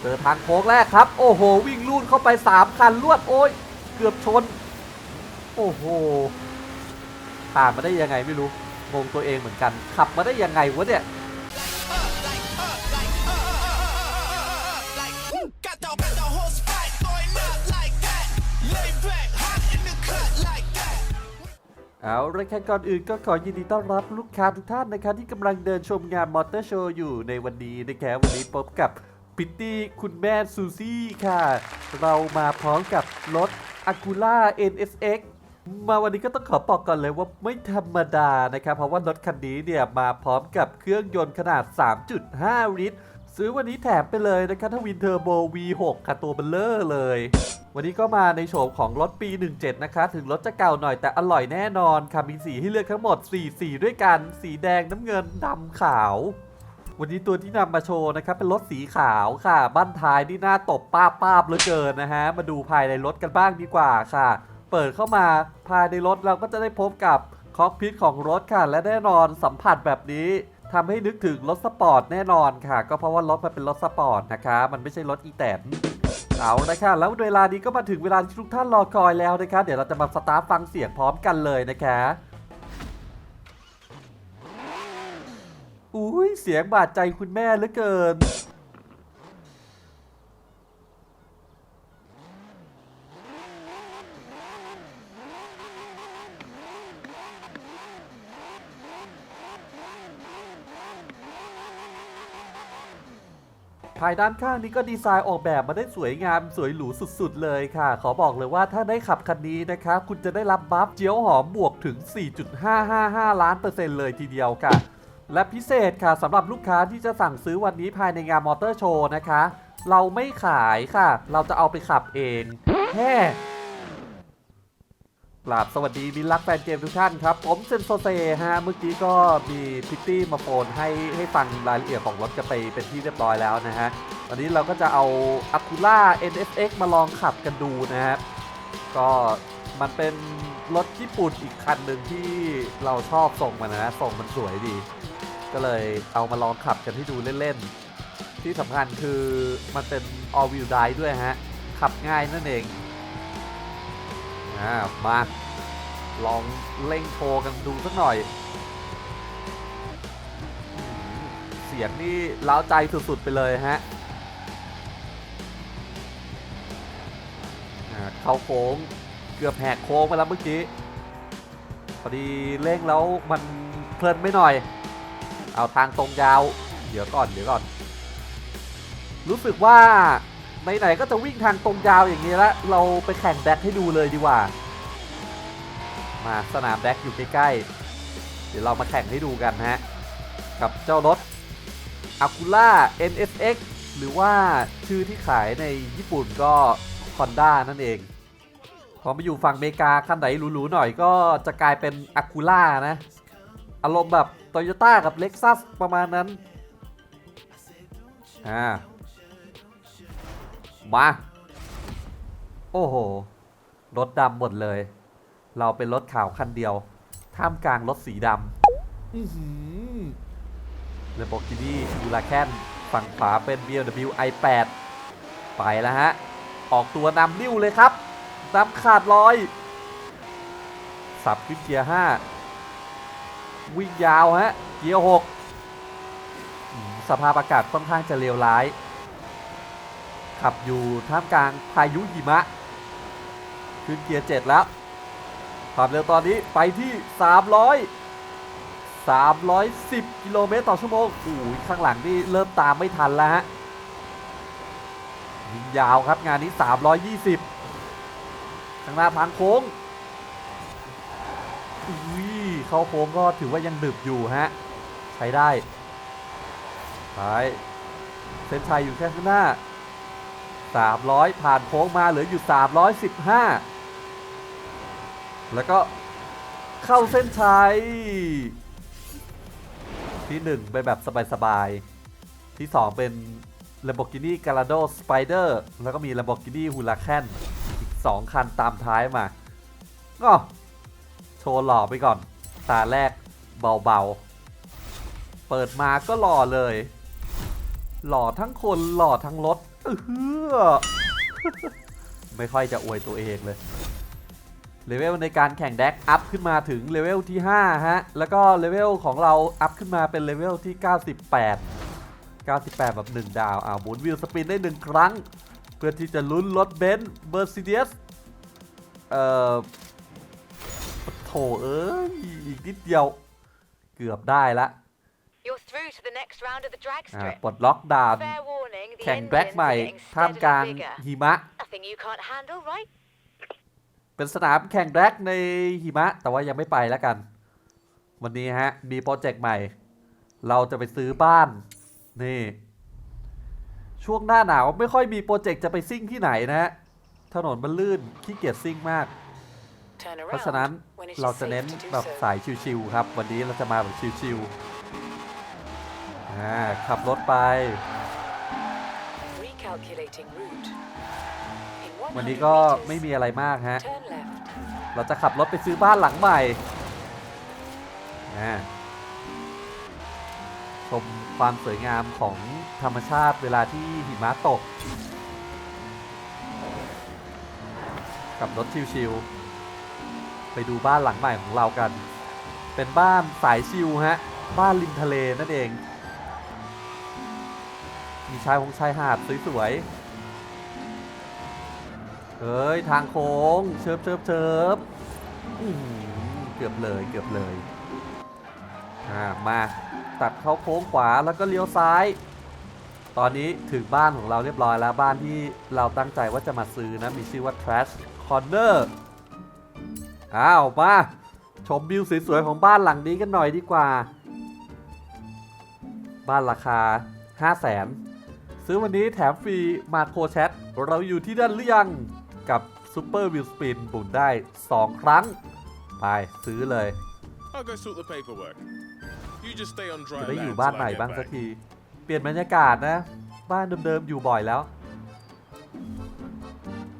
เจอทางโค้งแรกครับ โอ้โห วิ่งลูดเข้าไป3คันลวดโอ้ยเกือบชน โอ้โหผ่านมาได้ยังไงไม่รู้งงตัวเองเหมือนกัน ขับมาได้ยังไงวะเนี่ยเอาละครับก่อนอื่นก็ขอยินดีต้อนรับลูกค้าทุกท่านนะครับที่กำลังเดินชมงานมอเตอร์โชว์อยู่ในวันนี้นะครับวันนี้พบกับ พิตตี้คุณแม่ซูซี่ค่ะ เรามาพร้อมกับรถ a c u l a NSX มาวันนี้ก็ต้องขอบอกก่อนเลยว่าไม่ธรรมดานะครับ เพราะว่ารถคันนี้เนี่ยมาพร้อมกับเครื่องยนต์ขนาด 3.5 ลิตร ซื้อวันนี้แถมไปเลยนะครับถ้าวินเทอร์โบ V6 ค่ะตัวเบลเลอร์เลย วันนี้ก็มาในโฉมของรถปี 17 นะคะ ถึงรถจะเก่าหน่อยแต่อร่อยแน่นอนค่ะมีสีให้เลือกทั้งหมด 4 สีด้วยกัน สีแดงน้ำเงินดำขาว วันนี้ตัวที่นำมาโชว์นะครับเป็นรถสีขาวค่ะบ้านท้ายนี่หน้าตบป้าป้าบเหลือเกินนะฮะ มาดูภายในรถกันบ้างดีกว่าค่ะ เปิดเข้ามาภายในรถเราก็จะได้พบกับคอกพิทของรถค่ะ และแน่นอนสัมผัสแบบนี้ทำให้นึกถึงรถสปอร์ตแน่นอนค่ะ ก็เพราะว่ารถมันเป็นรถสปอร์ตนะคะ มันไม่ใช่รถอีแตนเอาละค่ะแล้วเวลานี้ก็มาถึงเวลาที่ทุกท่านรอคอยแล้วนะคะ เดี๋ยวเราจะมาสตาร์ทฟังเสียงพร้อมกันเลยนะคะ อุ้ยเสียงบาดใจคุณแม่เหลือเกิน ภายด้านข้างนี้ก็ดีไซน์ออกแบบมาได้สวยงามสวยหรูสุดๆเลยค่ะ ขอบอกเลยว่าถ้าได้ขับคันนี้นะคะ คุณจะได้รับบัฟเจียวหอมบวกถึง 4.555 ล้านเปอร์เซ็นต์เลยทีเดียวค่ะ และพิเศษค่ะสำหรับลูกค้าที่จะสั่งซื้อวันนี้ภายในงานมอเตอร์โชว์นะคะ เราไม่ขายค่ะ เราจะเอาไปขับเองแฮ่กราบสวัสดีมิตรรักแฟนเกมทุกท่านครับ ผมเซนโซเซฮะ เมื่อกี้ก็มีพิตตี้มาโฟนให้ให้ฟังรายละเอียดของรถกันไปเป็นที่เรียบร้อยแล้วนะฮะวันนี้เราก็จะเอา a c u l a NSX มาลองขับกันดูนะครับก็มันเป็นรถญี่ปุ่นอีกคันหนึ่งที่เราชอบส่งมันนะส่งมันสวยดี ก็เลยเอามาลองขับกันให้ดูเล่นๆ ที่สำคัญคือมันเป็น all wheel drive ด้วยฮะ ขับง่ายนั่นเองอ่ามาลองเร่งโชว์กันดูสักหน่อย เสียงนี่ล้าใจสุดๆไปเลยฮะเข้าโค้งเกือบแหกโค้งไปแล้วเมื่อกี้พอดีเร่งแล้วมันเพลินไม่หน่อย เอาทางตรงยาว เดี๋ยวก่อนเดี๋ยวก่อน รู้สึกว่าไหนๆก็จะวิ่งทางตรงยาวอย่างนี้ล้วเราไปแข่งแดกให้ดูเลยดีกว่า มาสนามแดกอยู่ใกล้ๆ เดี๋ยวเรามาแข่งให้ดูกันฮะ กับเจ้ารถ a c u l a NSX หรือว่าชื่อที่ขายในญี่ปุ่นก็ Honda นั่นเอง พอมาอยู่ฝั่งอเมริกาคันไหนหรูๆหน่อยก็จะกลายเป็น a c u l a นะ อารมณ์แบบ Toyota กับ Lexus ประมาณนั้น อ่า มา โอ้โห รถดำหมดเลย เราเป็นรถขาวคันเดียว ท่ามกลางรถสีดำอือหือเลโบกินี่ยูราแคนฝั่งขวาเป็น BMW i8 ไปแล้วฮะ ออกตัวนำนิ้วเลยครับนำขาดลอย สับขึ้นเกียร์5 วิ่งยาวฮะ เกียร์6อืมสภาพอากาศค่อนข้างจะเลวร้าย ขับอยู่ท่ามกลางพายุหิมะ ขึ้นเกียร์7แล้วความเร็วตอนนี้ไปที่ 300 310 กิโลเมตรต่อชั่วโมงโอ้ยข้างหลังนี่เริ่มตามไม่ทันแล้วฮะยิงยาวครับงานนี้ 320 ข้างหน้าทางโค้งอุ้ย เข้าโค้งก็ถือว่ายังดึบอยู่ฮะ ใช้ได้ไปเส้นชัยอยู่แค่ข้างหน้า 300 ผ่านโค้งมาเหลืออยู่ 315 แล้วก็เข้าเส้นชัย ที่ 1 ไปแบบสบาย ๆ ที่ 2 เป็น Lamborghini Gallardo Spider แล้วก็มี Lamborghini Huracan อีก 2 คันตามท้ายมาก็โชว์หล่อไปก่อน ตาแรกเบาๆ เปิดมาก็หล่อเลย หล่อทั้งคนหล่อทั้งรถเออไม่ค่อยจะอวยตัวเองเลย เลเวลในการแข่งแดกอัพขึ้นมาถึงเลเวลที่ 5 ฮะ แล้วก็เลเวลของเราอัพขึ้นมาเป็นเลเวลที่ 98 98 แบบ 1 ดาวอ่าหมุนวิวสปินได้ 1 ครั้ง เพื่อที่จะลุ้นรถเบนซ์เบอร์ซิเดียสเอ่อ โถเอ้ยอีกนิดเดียว เกือบได้ละ You're through to the next round of the drag อ่า strip. ปลดล็อกด่าน Fair warning, the แข่งแดร็ก engines ใหม่ are getting ท่ามกลาง steadily bigger. หิมะ Nothing you can't handle, right? เป็นสนามแข่งแดร็กในหิมะ แต่ว่ายังไม่ไปแล้วกัน วันนี้ฮะ มีโปรเจกต์ใหม่ เราจะไปซื้อบ้าน นี่ ช่วงหน้าหนาวไม่ค่อยมีโปรเจกต์จะไปซิ่งที่ไหนนะฮะ ถนนมันลื่นขี้เกียจซิ่งมาก Turn เพราะฉะนั้น around when it's เรา just จะเน้น safe to do แบบ so. สายชิวๆครับ วันนี้เราจะมาแบบชิวๆอ่าขับรถไป Recalculating route. In วันนี้100ก็ meters, ไม่มีอะไรมากฮะ turn left. เราจะขับรถไปซื้อบ้านหลังใหม่อ่าชมความสวยงามของธรรมชาติเวลาที่หิมะตก กับรถชิวๆ ไปดูบ้านหลังใหม่ของเรากัน เป็นบ้านสายชิวฮะ บ้านริมทะเลนั่นเอง มีชายหงชายหาดสวยๆ เฮ้ย ทางโค้งเชิบเชิบเชิบเกือบเลยเกือบเลยอ่ามาตัดเข้าโค้งขวาแล้วก็เลี้ยวซ้าย ตอนนี้ถึงบ้านของเราเรียบร้อยแล้วบ้านที่เราตั้งใจว่าจะมาซื้อนะ มีชื่อว่า Trash Corner อ้าวมาชมวิวสวยๆของบ้านหลังนี้กันหน่อยดีกว่า บ้านราคา 5 0 0 0 0นซื้อวันนี้แถมฟรีมาโครแชท เราอยู่ที่นั่นหรือยัง กับซูเปอร์วิวสปินบุนได้ 2 ครั้ง ไปซื้อเลย I'll go sort the paperwork. You just stay on dry จะได้ land อยู่บ้าน till ใหม่ I get บ้างสัก back. ที เปลี่ยนบรรยากาศนะ บ้านเดิมๆอยู่บ่อยแล้ว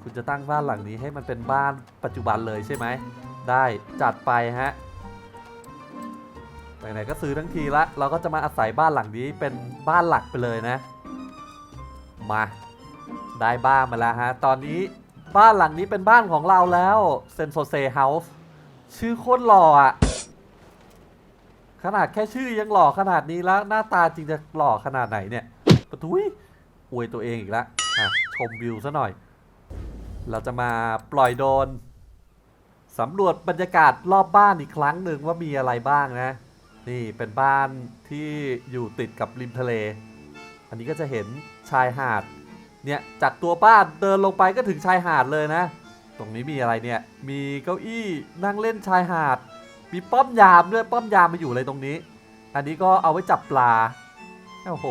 คุณจะตั้งบ้านหลังนี้ให้มันเป็นบ้านปัจจุบันเลยใช่ไหม ได้จัดไปฮะไหนๆก็ซื้อทั้งทีละ เราก็จะมาอาศัยบ้านหลังนี้เป็นบ้านหลักไปเลยนะ มาได้บ้านมาแล้วฮะ ตอนนี้บ้านหลังนี้เป็นบ้านของเราแล้วเซนโซเซเฮาส์ชื่อโคตรหล่ออะขนาดแค่ชื่อยังหล่อขนาดนี้แล้ว หน้าตาจริงจะหล่อขนาดไหนเนี่ยปะทุยอวยตัวเองอีกแล้วอะชมวิวซะหน่อย เราจะมาปล่อยโดน สำรวจบรรยากาศรอบบ้านอีกครั้งหนึ่งว่ามีอะไรบ้างนะ นี่เป็นบ้านที่อยู่ติดกับริมทะเล อันนี้ก็จะเห็นชายหาด เนี่ยจากตัวบ้านเดินลงไปก็ถึงชายหาดเลยนะ ตรงนี้มีอะไรเนี่ย มีเก้าอี้นั่งเล่นชายหาด มีป้อมยามด้วยป้อมยามมาอยู่เลยตรงนี้ อันนี้ก็เอาไว้จับปลา โอ้โห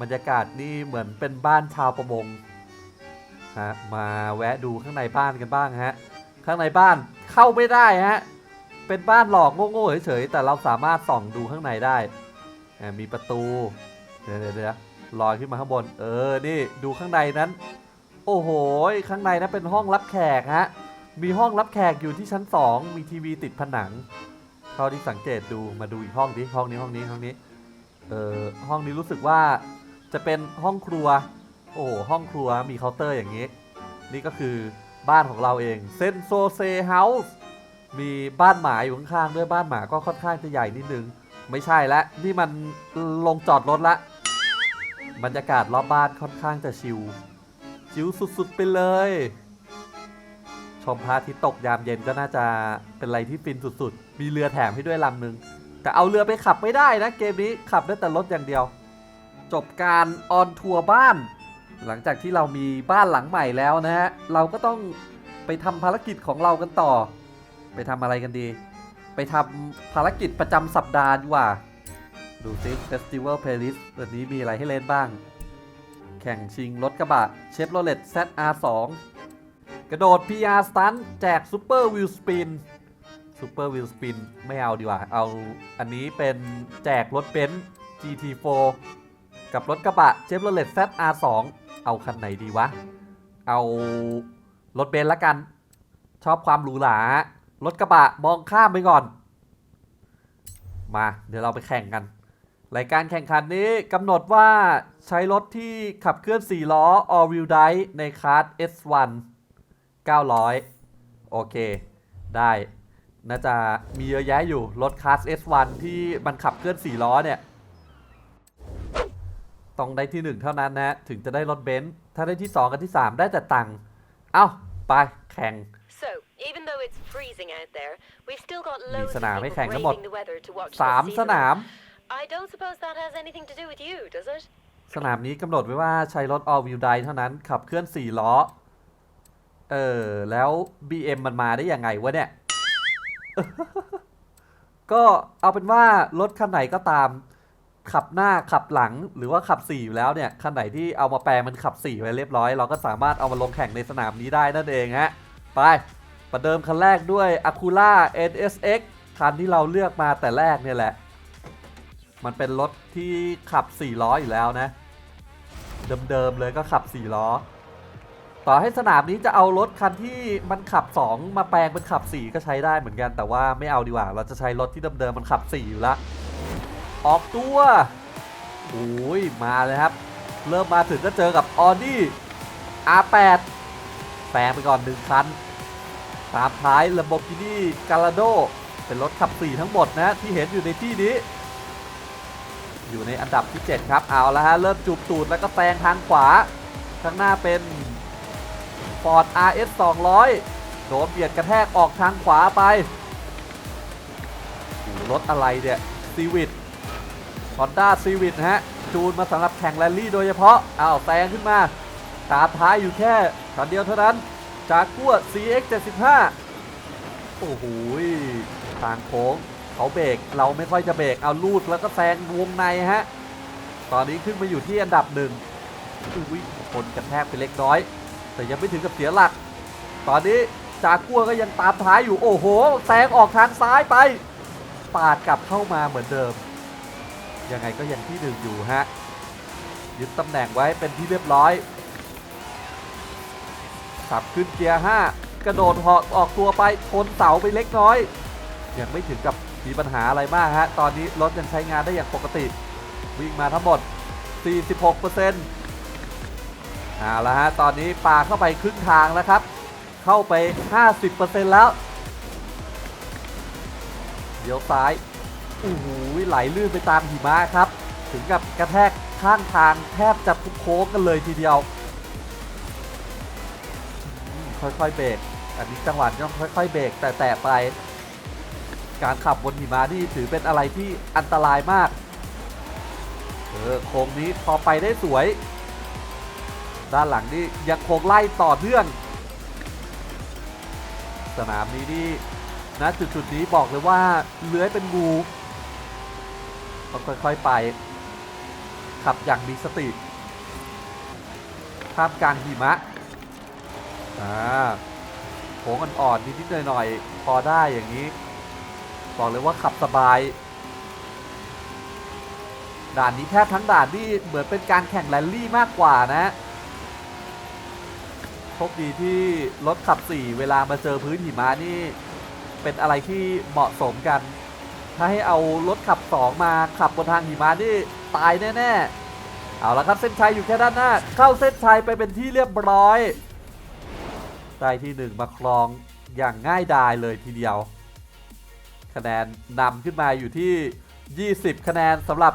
บรรยากาศนี่เหมือนเป็นบ้านชาวประมงฮะมาแวะดูข้างในบ้านกันบ้างฮะ ข้างในบ้านเข้าไม่ได้ฮะ เป็นบ้านหลอกโง่ๆเฉยๆแต่เราสามารถส่องดูข้างในได้ มีประตูเดี๋ยวเดี๋ยวเดี๋ยวลอยขึ้นมาข้างบน เออ นี่ดูข้างในนั้น โอ้โห ข้างในนั้นเป็นห้องรับแขกฮะ มีห้องรับแขกอยู่ที่ชั้น 2 มีทีวีติดผนัง เท่าที่สังเกตดูมาดูอีกห้องดิห้องนี้ห้องนี้ห้องนี้ เออห้องนี้รู้สึกว่าจะเป็นห้องครัว โอ้โหห้องครัวมีเคาน์เตอร์อย่างนี้ นี่ก็คือ บ้านของเราเองเซนโซเซเฮาส์มีบ้านหมาอยู่ข้างๆด้วยบ้านหมาก็ค่อนข้างจะใหญ่นิดนึง ไม่ใช่แล้วนี่มันลงจอดรถละบรรยากาศรอบบ้านค่อนข้างจะชิลชิลสุดๆไปเลย ชมพระอาทิตย์ตกยามเย็นก็น่าจะเป็นอะไรที่ฟินสุดๆ มีเรือแถมให้ด้วยลำหนึ่งแต่เอาเรือไปขับไม่ได้นะเกมนี้ขับได้แต่รถอย่างเดียว จบการออนทัวร์บ้าน หลังจากที่เรามีบ้านหลังใหม่แล้วนะฮะ เราก็ต้องไปทำภารกิจของเรากันต่อ ไปทำอะไรกันดี ไปทำภารกิจประจำสัปดาห์ดีกว่า ดูซิ Festival Playlist วันนี้มีอะไรให้เล่นบ้าง แข่งชิงรถกระบะ Chevrolet ZR2 กระโดด PR Stunt แจก Super Wheel Spin Super Wheel Spin ไม่เอาดีกว่า เอาอันนี้เป็นแจกรถเบนซ์ GT4 กับรถกระบะ Chevrolet ZR2 เอาคันไหนดีวะ เอารถเบนซ์ละกัน ชอบความหรูหรารถกระบะมองข้ามไปก่อน มาเดี๋ยวเราไปแข่งกัน รายการแข่งขันนี้กำหนดว่าใช้รถที่ขับเคลื่อน 4 ล้อ all wheel drive ในคลาส S1 900 โอเค ได้น่าจะมีเยอะแยะอยู่ รถคลาส S1 ที่มันขับเคลื่อน 4 ล้อเนี่ย ต้องได้ที่ 1 เท่านั้นนะ ถึงจะได้รถเบนซ์ถ้าได้ที่ 2 กับที่ 3 ได้แต่ตังค์เอ้า ไป แข่ง So, even though it's freezing out there, we've still got มี loads สนาม of ให้ people แข่งทั้งหมด braving the weather to watch 3 the ส season. นาม I don't suppose that has anything to do with you, does it? สนามนี้กำหนดไว้ว่าใช้รถ all wheel drive เท่านั้น ขับเคลื่อน 4 ล้อ เออ แล้ว BM มันมาได้ยังไงวะเนี่ย ก็เอาเป็นว่ารถคันไหนก็ตาม ขับหน้าขับหลังหรือว่าขับ4อยู่แล้วเนี่ยคันไหนที่เอามาแปลมันขับ4ไว้เรียบร้อย เราก็สามารถเอามาลงแข่งในสนามนี้ได้นั่นเองฮะไปประเดิมคันแรกด้วย Acura NSX คันที่เราเลือกมาแต่แรกเนี่ยแหละ มันเป็นรถที่ขับ4ล้ออยู่แล้วนะ เดิมๆเลยก็ขับ4ล้อ ต่อให้สนามนี้จะเอารถคันที่มันขับ 2 มาแปลงเป็นขับ4ก็ใช้ได้เหมือนกันแต่ว่าไม่เอาดีกว่า เราจะใช้รถที่เดิมๆมันขับ4อยู่ละ ออกตัวโอ้ยมาเลยครับ เริ่มมาถึงก็เจอกับ Audi R8 แปลงไปก่อนหนึ่งคัน ตามท้าย Lamborghini Gallardo เป็นรถขับ4ทั้งหมดนะที่เห็นอยู่ในที่นี้ อยู่ในอันดับที่ 7 ครับ เอาแล้วฮะ เริ่มจูบตูดแล้วก็แซงทางขวา ข้างหน้าเป็น Ford RS 200 โดนเบียดกระแทกออกทางขวาไปรถอะไรเนี่ยซีวิต Honda Civic นะฮะจูนมาสำหรับแข่งแรลลี่โดยเฉพาะอ้าวแซงขึ้นมาตามท้ายอยู่แค่คันเดียวเท่านั้น จากกั้ว CX 75 โอ้โหทางโค้งเขาเบรกเราไม่ค่อยจะเบรกเอาลูดแล้วก็แซงวงในฮะ ตอนนี้ขึ้นมาอยู่ที่อันดับหนึ่งอุ้ยคนกระแทกไปเล็กน้อย แต่ยังไม่ถึงกับเสียหลัก ตอนนี้จากกั้วก็ยังตามท้ายอยู่โอ้โหแซงออกทางซ้ายไป ปาดกลับเข้ามาเหมือนเดิม ยังไงก็ยังที่หนึ่งอยู่ฮะยึดตำแหน่งไว้เป็นที่เรียบร้อยขับขึ้นเกียร์5กระโดดเหาะออกตัวไปชนเสาไปเล็กน้อย ยังไม่ถึงกับมีปัญหาอะไรมากฮะ ตอนนี้รถยังใช้งานได้อย่างปกติ วิ่งมาทั้งหมด 46%เอาละฮะ ตอนนี้ปาเข้าไปครึ่งทางแล้วครับ เข้าไป 50%แล้ว เดี๋ยวซ้าย โอ้โหไหลลื่นไปตามหิมะครับ ถึงกับกระแทกข้างทางแทบจะทุกโค้งกันเลยทีเดียว ค่อยๆเบรกอันนี้จังหวะต้องค่อย ๆ เบรกแต่แต่ไปการขับบนหิมะนี่ถือเป็นอะไรที่อันตรายมากเออโค้งนี้พอไปได้สวย ด้านหลังนี่ยังคงไล่ต่อเนื่อง สนามนี้นี่นะจุดๆนี้บอกเลยว่าเลื้อยเป็นงู ต้องค่อยๆไป ขับอย่างมีสติท่ามกลางหิมะอ่าโค้งอ่อนๆนิดๆหน่อยๆพอได้อย่างนี้ บอกเลยว่าขับสบาย ด่านนี้แทบทั้งด่านนี่เหมือนเป็นการแข่งแรลลี่มากกว่านะโชคดีที่รถขับ4เวลามาเจอพื้นหิมะนี่ เป็นอะไรที่เหมาะสมกัน ถ้าให้เอารถขับ 2 มาขับบนทางหิมะนี่ตายแน่ๆ เอาละครับเส้นชัยอยู่แค่ด้านหน้า เข้าเส้นชัยไปเป็นที่เรียบร้อย ได้ที่ 1 มาครองอย่างง่ายดายเลยทีเดียว คะแนนนำขึ้นมาอยู่ที่ 20 คะแนนสำหรับ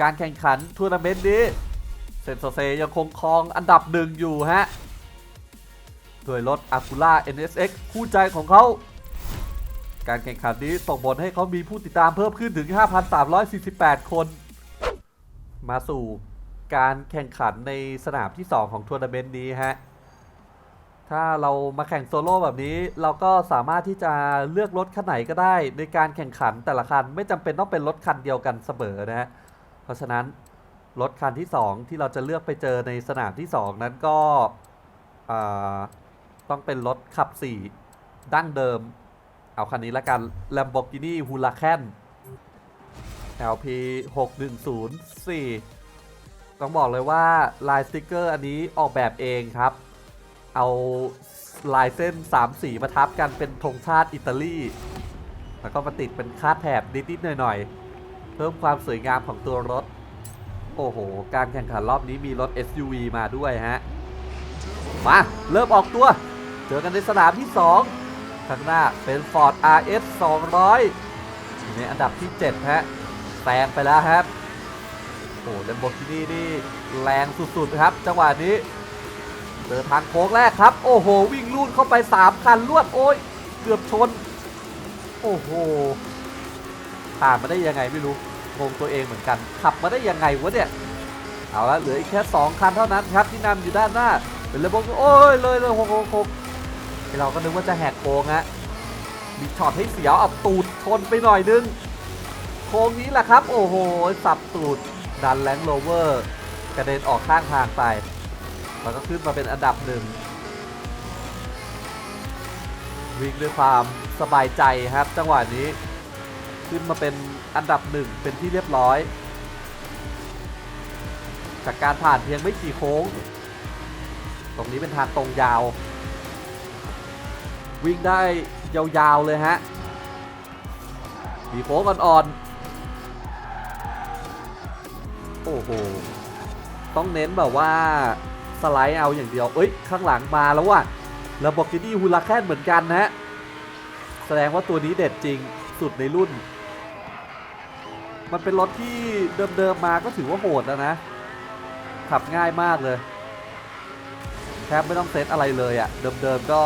การแข่งขันทัวร์นาเมนต์นี้เซนโซเซยังคงครองอันดับหนึ่งอยู่ฮะ ด้วยรถ Acura NSX คู่ใจของเขา การแข่งขันนี้ส่งผลให้เขามีผู้ติดตามเพิ่มขึ้นถึง 5,348 คน มาสู่การแข่งขันในสนามที่ 2 ของทัวร์นาเมนต์นี้ฮะ ถ้าเรามาแข่งโซโล่แบบนี้ เราก็สามารถที่จะเลือกรถคันไหนก็ได้ ในการแข่งขันแต่ละคันไม่จำเป็นต้องเป็นรถคันเดียวกันเสมอนะฮะ เพราะฉะนั้นรถคันที่ 2 ที่เราจะเลือกไปเจอในสนามที่ 2 นั้นก็ต้องเป็นรถขับ 4 ดั้งเดิม เอาคันนี้ละกัน Lamborghini Huracan LP 6104 ต้องบอกเลยว่าลายสติกเกอร์อันนี้ออกแบบเองครับ เอาลายเส้น 3 สีมาทับกันเป็นธงชาติอิตาลี แล้วก็มาติดเป็นคาดแถบนิด ๆ หน่อยเพิ่มความสวยงามของตัวรถ โอ้โห การแข่งขันรอบนี้มีรถ SUV มาด้วยฮะ มา เริ่มออกตัว เจอกันในสนามที่ 2 ข้างหน้าเป็น Ford RS 200อยู่ในอันดับที่ 7 ฮะแซงไปแล้วครับโอ้เลมโบกินี่นี่แรงสุดๆครับ จังหวะนี้เจอทางโค้งแรกครับ โอ้โห วิ่งลูดเข้าไป 3 คันลวดโอ้ย เกือบชน โอ้โหผ่านมาได้ยังไงไม่รู้งงตัวเองเหมือนกัน ขับมาได้ยังไงวะเนี่ย เอาละเหลืออีกแค่ 2 คันเท่านั้นครับที่นำอยู่ด้านหน้า เป็นเลมโบโอ้ยเลยเลยโคกโคก เราก็นึกว่าจะแหกโค้งฮะมีช็อตให้เสียวเอาตูดชนไปหน่อยนึง โค้งนี้แหละครับ โอ้โห สับตูด ดันแรงโรเวอร์กระเด็นออกข้างทางไป แล้วก็ขึ้นมาเป็นอันดับหนึ่งวิ่งด้วยความสบายใจครับ จังหวะนี้ขึ้นมาเป็นอันดับหนึ่งเป็นที่เรียบร้อย จากการผ่านเพียงไม่กี่โค้ง ตรงนี้เป็นทางตรงยาว วิ่งได้ยาวๆเลยฮะ มีโค้งอ่อนๆ โอ้โห ต้องเน้นแบบว่าสไลด์เอาอย่างเดียว เอ้ย ข้างหลังมาแล้วว่ะแล้วบอกกินี่ฮูลาแคนเหมือนกันนะฮะ แสดงว่าตัวนี้เด็ดจริงสุดในรุ่น มันเป็นรถที่เดิมๆมาก็ถือว่าโหดแล้วนะ ขับง่ายมากเลย แทบไม่ต้องเซตอะไรเลยอะ่ะ เดิมๆก็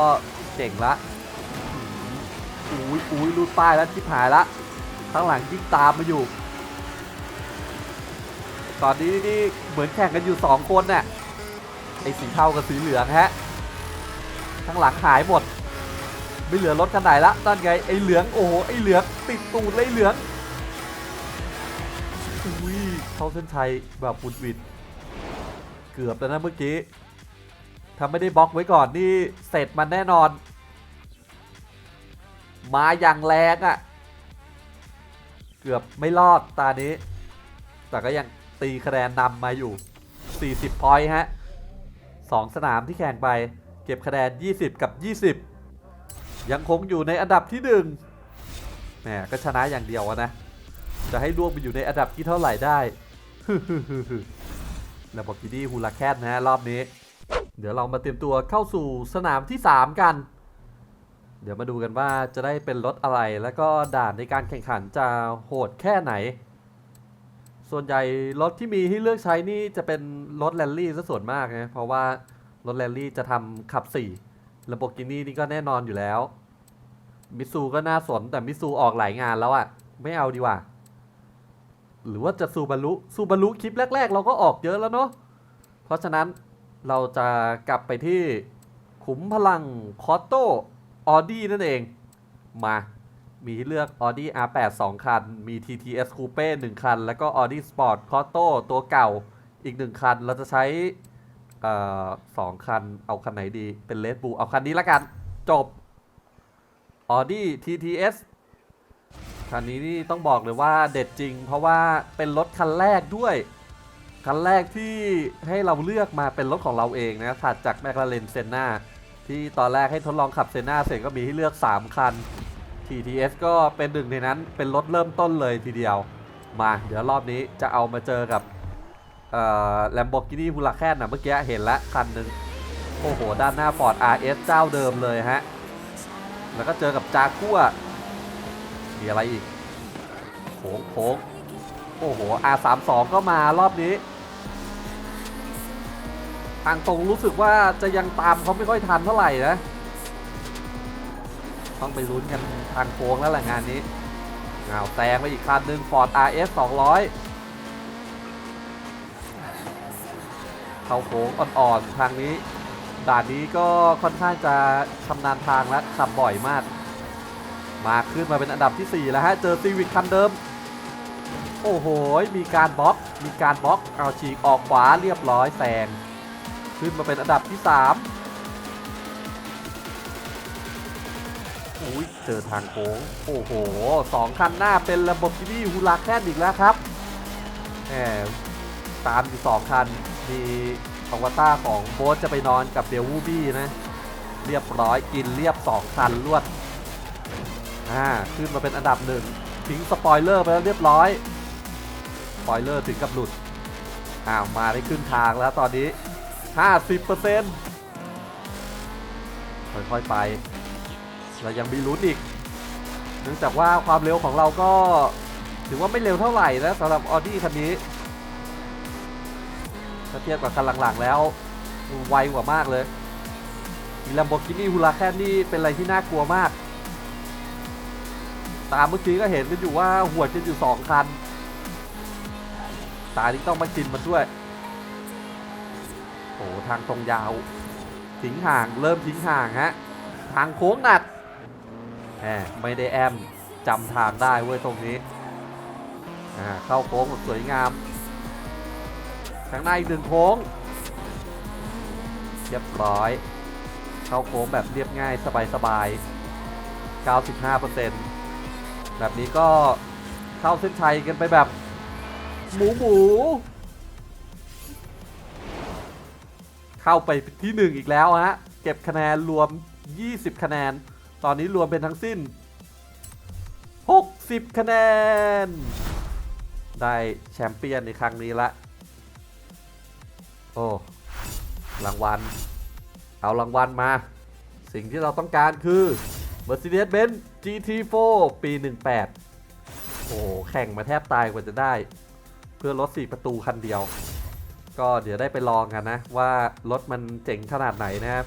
เจ๋งละ อุ้ยอุ้ยรูดป้ายแล้วชิบหายละข้างหลังยิ่งตามมาอยู่ ตอนนี้นี่เหมือนแข่งกันอยู่ 2 คนน่ะไอ้สีเทากับสีเหลืองฮะข้างหลังหายหมด ไม่เหลือรถคันไหนละนั่นไงไอ้เหลืองโอ้โหไอ้เหลืองติดตูดเลยเหลืองอุ้ยเข้าเส้นชัยแบบบุดวิดเกือบแล้วนะเมื่อกี้ถ้าไม่ได้บล็อกไว้ก่อนนี่เสร็จมันแน่นอน มาอย่างแรงอะ่ะ เกือบไม่รอดตานี้ แต่ก็ยังตีคะแนนนำมาอยู่ 40 พอยต์ฮะสองสนามที่แข่งไป เก็บคะแนน 20 กับ 20 ยังคงอยู่ในอันดับที่1แหมก็ชนะอย่างเดียวะนะ จะให้ร่วมไปอยู่ในอันดับที่เท่าไหร่ได้แล้วบอกกินี่ฮูลาแคนนะฮะรอบนี้ เดี๋ยวเรามาเตรียมตัวเข้าสู่สนามที่ 3 กัน เดี๋ยวมาดูกันว่าจะได้เป็นรถอะไร แล้วก็ด่านในการแข่งขันจะโหดแค่ไหน ส่วนใหญ่รถที่มีให้เลือกใช้นี่จะเป็นรถแรลลี่ซะส่วนมากนะ เพราะว่ารถแรลลี่จะทำขับ4 Lamborghini นี่ก็แน่นอนอยู่แล้ว มิซูก็น่าสนแต่มิซูออกหลายงานแล้วอะ่ะไม่เอาดีกว่า หรือว่าจะซูบารุซูบารุคลิปแรก ๆ เราก็ออกเยอะแล้วเนาะ เพราะฉะนั้นเราจะกลับไปที่ขุมพลังคอตโต ออดี้นั่นเอง มามีให้เลือก Audi R8 2 คัน มี TTS Coupe 1 คัน แล้วก็ Audi Sport c o t o ตัวเก่าอีก 1 คัน เราจะใช้อ่อสองคัน เอาคันไหนดี เป็น Red Bull เอาคันนี้ละกัน จบ Audi TTS คันนี้นี่ต้องบอกเลยว่าเด็ดจริง เพราะว่าเป็นรถคันแรกด้วย คันแรกที่ให้เราเลือกมาเป็นรถของเราเองนะถัดจากแมคลาเรนเซนนา ที่ตอนแรกให้ทดลองขับเซนนาเสร็จก็มีให้เลือก 3 คัน TTS ก็เป็นหนึ่งในนั้นเป็นรถเริ่มต้นเลยทีเดียว มาเดี๋ยวรอบนี้จะเอามาเจอกับเอ่อ Lamborghini Huracan นะเมื่อกี้เห็นแล้วคันหนึ่งโอ้โห ด้านหน้า Ford RS เจ้าเดิมเลยฮะ แล้วก็เจอกับจากัวมีอะไรอีกโค้งโค้งโอ้โห R32 ก็มารอบนี้างตรงรู้สึกว่าจะยังตามเขาไม่ค่อยทันเท่าไหร่นะ ต้องไปลุ้นกันทางโค้งแล้วแหละงานนี้เอาแซงไปอีกคันหนึ่ง Ford RS 200 เข้าโค้งอ่อนๆทางนี้ ด่านนี้ก็ค่อนข้างจะชำนาญทางและขับบ่อยมาก มาขึ้นมาเป็นอันดับที่ 4 แล้วฮะ เจอซีวิ c คันเดิม โอ้โห มีการบล็อก มีการบล็อก เอาฉีกออกขวาเรียบร้อยแซง ขึ้นมาเป็นอันดับที่3อุ้ยเจอทางโค้ง โอ้โหสองคันหน้าเป็นระบบกินี่ฮูลาแคนอีกแล้วครับแหมตามอยู่สองคัน มีอวตารของโบ๊ทจะไปนอนกับเดลวูบี้นะ เรียบร้อยกินเรียบสองคันรวดอ่าขึ้นมาเป็นอันดับหนึ่งทิ้งสปอยเลอร์ไปแล้วเรียบร้อย สปอยเลอร์ถึงกับหลุดอ้าวมาได้ขึ้นทางแล้วตอนนี้ 50%ค่อยๆไป เรายังมีลุ้นอีก เนื่องจากว่าความเร็วของเราก็ถือว่าไม่เร็วเท่าไหร่นะสำหรับออดี้คันนี้ ถ้าเทียบกับคันหลังๆแล้วไวกว่ามากเลยมีลัมโบกินี่ฮูลาแคนนี่เป็นอะไรที่น่ากลัวมาก ตามเมื่อกี้ก็เห็นกันอยู่ว่าหัวดกันอยู่สองคัน ตานี้ต้องมากินมันด้วย อ้ทางตรงยาว ทิ้งห่างเริ่มทิ้งห่างฮะทางโค้งหนักแหมไม่ได้แอมจำทางได้เว้ยตรงนี้เข้าโค้งแบบสวยงามข้างหน้าอีกหนึ่งโค้งเรียบร้อย เข้าโค้งแบบเรียบง่ายสบายๆ 95%แบบนี้ก็เข้าเส้นชัยกันไปแบบ หมูหมู เข้าไปที่หนึ่งอีกแล้วฮะ เก็บคะแนนรวม 20 คะแนน ตอนนี้รวมเป็นทั้งสิ้น 60 คะแนน ได้แชมเปี้ยนในครั้งนี้ละ โอ้รางวัล เอารางวัลมา สิ่งที่เราต้องการคือ Mercedes-Benz GT4 ปี 18 โอ้แข่งมาแทบตายกว่าจะได้ เพื่อรถ 4 ประตูคันเดียว ก็เดี๋ยวได้ไปลองกันนะ ว่ารถมันเจ๋งขนาดไหนนะครับ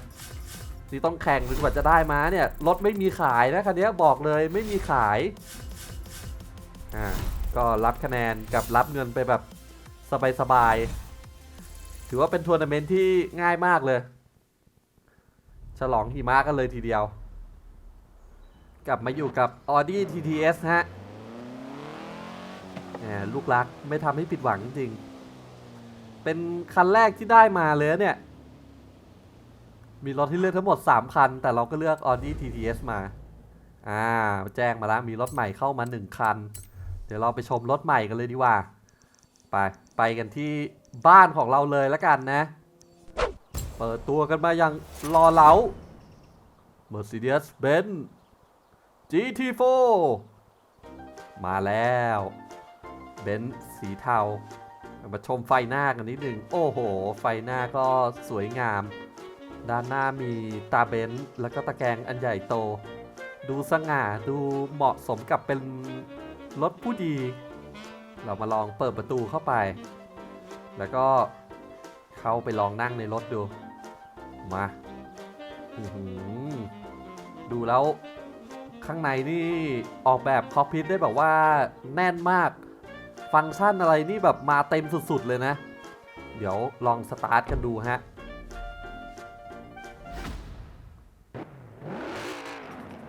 นี่ต้องแข่งจนกว่าจะได้มาเนี่ยรถไม่มีขายนะคันนี้บอกเลยไม่มีขายอ่าก็รับคะแนนกับรับเงินไปแบบสบายๆถือว่าเป็นทัวร์นาเมนต์ที่ง่ายมากเลย ฉลองหิมะกันเลยทีเดียว กลับมาอยู่กับ Audi TTS ฮะแหมลูกรักไม่ทำให้ผิดหวังจริง เป็นคันแรกที่ได้มาเลยเนี่ย มีรถที่เลือกทั้งหมด 3 คัน แต่เราก็เลือก Audi TTS มา อ่า แจ้งมาแล้ว มีรถใหม่เข้ามา 1 คัน เดี๋ยวเราไปชมรถใหม่กันเลยดีกว่า ไป ไปกันที่บ้านของเราเลยแล้วกันนะ เปิดตัวกันมาอย่างรอเหลา Mercedes-Benz GT4 มาแล้ว เบนซ์สีเทา มาชมไฟหน้ากันนิดหนึ่งโอ้โห ไฟหน้าก็สวยงาม ด้านหน้ามีตาเบนซ์แล้วก็ตะแกรงอันใหญ่โต ดูสง่าดูเหมาะสมกับเป็นรถผู้ดี เรามาลองเปิดประตูเข้าไป แล้วก็เข้าไปลองนั่งในรถดู มาดูแล้วข้างในนี่ออกแบบคอพิทได้แบบว่าแน่นมาก ฟังก์ชันอะไรนี่แบบมาเต็มสุดๆเลยนะ เดี๋ยวลองสตาร์ทกันดูฮะ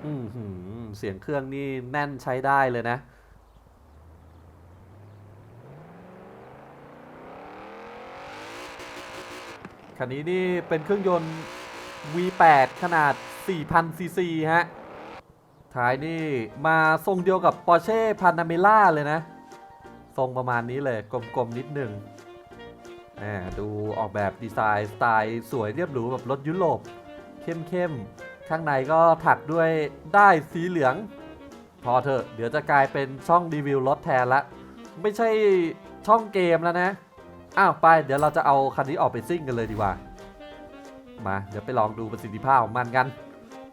อือหือเสียงเครื่องนี่แน่นใช้ได้เลยนะคันนี้นี่เป็นเครื่องยนต์ V8 ขนาด 4,000 ซีซีฮะ ท้ายนี่มาทรงเดียวกับ Porsche Panamera เลยนะ ทรงประมาณนี้เลยกลมๆนิดหนึ่งแหมดูออกแบบดีไซน์สไตล์สวยเรียบหรูแบบรถยุโรปเข้มๆ ข้างในก็ถักด้วยได้สีเหลือง พอเถอะ เดี๋ยวจะกลายเป็นช่องรีวิวรถแทนละ ไม่ใช่ช่องเกมแล้วนะ อ้าวไป เดี๋ยวเราจะเอาคันนี้ออกไปซิ่งกันเลยดีกว่า มาเดี๋ยวไปลองดูประสิทธิภาพของมันกัน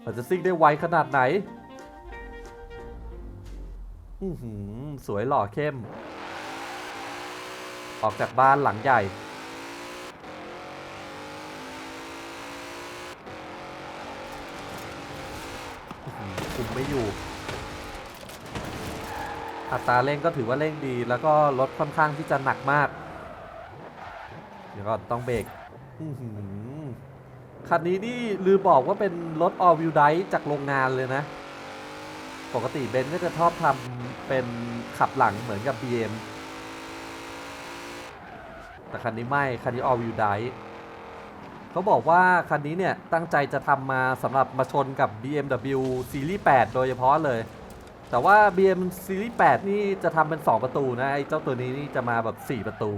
มันจะซิ่งได้ไวขนาดไหน อือหือสวยหล่อเข้ม ออกจากบ้านหลังใหญ่ คุมไม่อยู่ อัตราเร่งก็ถือว่าเร่งดี แล้วก็รถค่อนข้างที่จะหนักมาก เดี๋ยวก็ต้องเบรกคันนี้นี่ลืมบอกว่าเป็นรถ all wheel drive จากโรงงานเลยนะ ปกติเบนซ์ก็จะชอบทำเป็นขับหลังเหมือนกับ BM แต่คันนี้ไม่คันนี้ all wheel drive เขาบอกว่าคันนี้เนี่ยตั้งใจจะทำมาสำหรับมาชนกับ BMW Series 8 โดยเฉพาะเลย แต่ว่า BM Series 8 นี่จะทำเป็น 2 ประตูนะไอ้เจ้าตัวนี้นี่จะมาแบบ 4 ประตู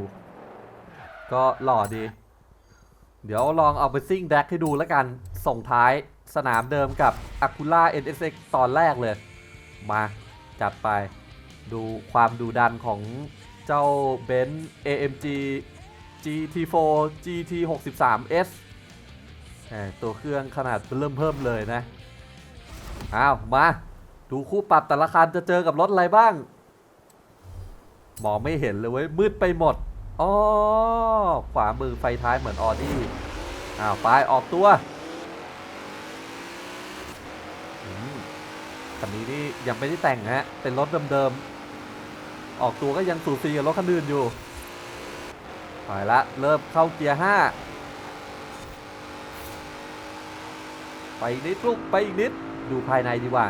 ก็หล่อดี เดี๋ยวลองเอาไปซิ่งแดกให้ดูแล้วกัน ส่งท้ายสนามเดิมกับ Acura NSX ตอนแรกเลย มาจัดไปดูความดูดันของเจ้าเบนซ์ AMG GT4 GT63S ตัวเครื่องขนาดเริ่มเพิ่มเลยนะ อ้าว มา ดูคู่ปรับแต่ละคันจะเจอกับรถอะไรบ้าง มองไม่เห็นเลยเว้ย มืดไปหมดอ๋อขวามือไฟท้ายเหมือนออดี้อ้าวไปออกตัวคันนี้นี่ยังไม่ได้แต่งฮะ เป็นรถเดิมๆ ออกตัวก็ยังสูสีกับรถคันอื่นอยู่ ไปละ เริ่มเข้าเกียร์5ไปอีกนิดลูกไปอีกนิด ดูภายในดีกว่า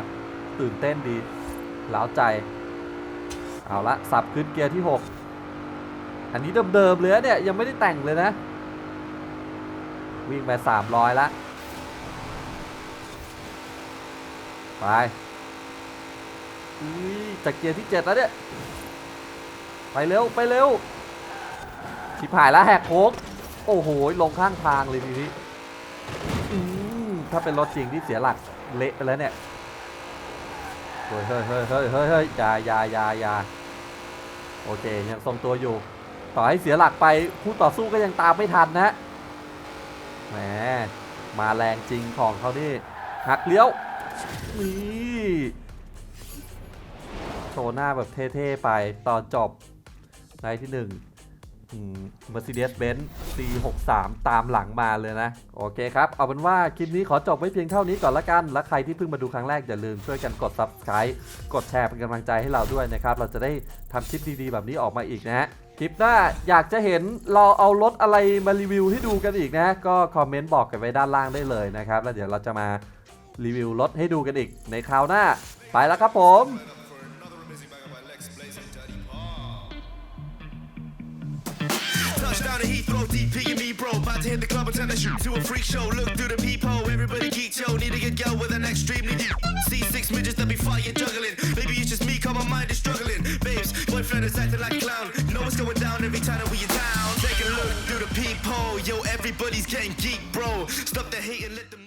ตื่นเต้นดีล้าวใจ เอาละสับขึ้นเกียร์ที่ 6 อันนี้เดิมๆเลยเนี่ย ยังไม่ได้แต่งเลยนะ วิ่งไป 300 ละ ไปจากเกียร์ที่ 7 แล้วเนี่ย ไปเร็ว ไปเร็ว ชิบหายแล้วแหกโค้งโอ้โหลงข้างทางเลยทีนี้ถ้าเป็นรถจริงที่เสียหลักเละไปแล้วเนี่ยเฮ้ยเฮ้ยเฮ้ยเฮ้ยเฮ้ยเฮ้ยยายายายาโอเคยังทรงตัวอยู่ ต่อให้เสียหลักไปคู่ต่อสู้ก็ยังตามไม่ทันนะแหมมาแรงจริงของเขานี่หักเลี้ยวนี่โชว์หน้าแบบเท่ๆไปตอนจบในที่หนึ่ง Mercedes-Benz C63 ตามหลังมาเลยนะ โอเคครับ เอาเป็นว่าคลิปนี้ขอจบไว้เพียงเท่านี้ก่อนละกัน และใครที่เพิ่งมาดูครั้งแรก อย่าลืมช่วยกันกด Subscribe กดแชร์เป็นกำลังใจให้เราด้วยนะครับ เราจะได้ทำคลิปดีๆ แบบนี้ออกมาอีกนะฮะคลิปหน้าอยากจะเห็นเราเอารถอะไรมารีวิวให้ดูกันอีกนะ ก็คอมเมนต์บอกกันไว้ด้านล่างได้เลยนะครับ แล้วเดี๋ยวเราจะมารีวิวรถให้ดูกันอีกในคราวหน้า ไปแล้วครับผม Touchdown to Heathrow, DP and me, bro. About to hit the club and turn the shoot to a freak show. Look through the peephole, everybody geek show. Need to get go with an extremely deep. See six midgets that be fighting, juggling. Maybe it's just me, cause my mind is struggling. Babes, boyfriend is acting like a clown. Know what's going down every time that we are down. Take a look through the peephole, yo, everybody's getting geek, bro. Stop the hate and let them.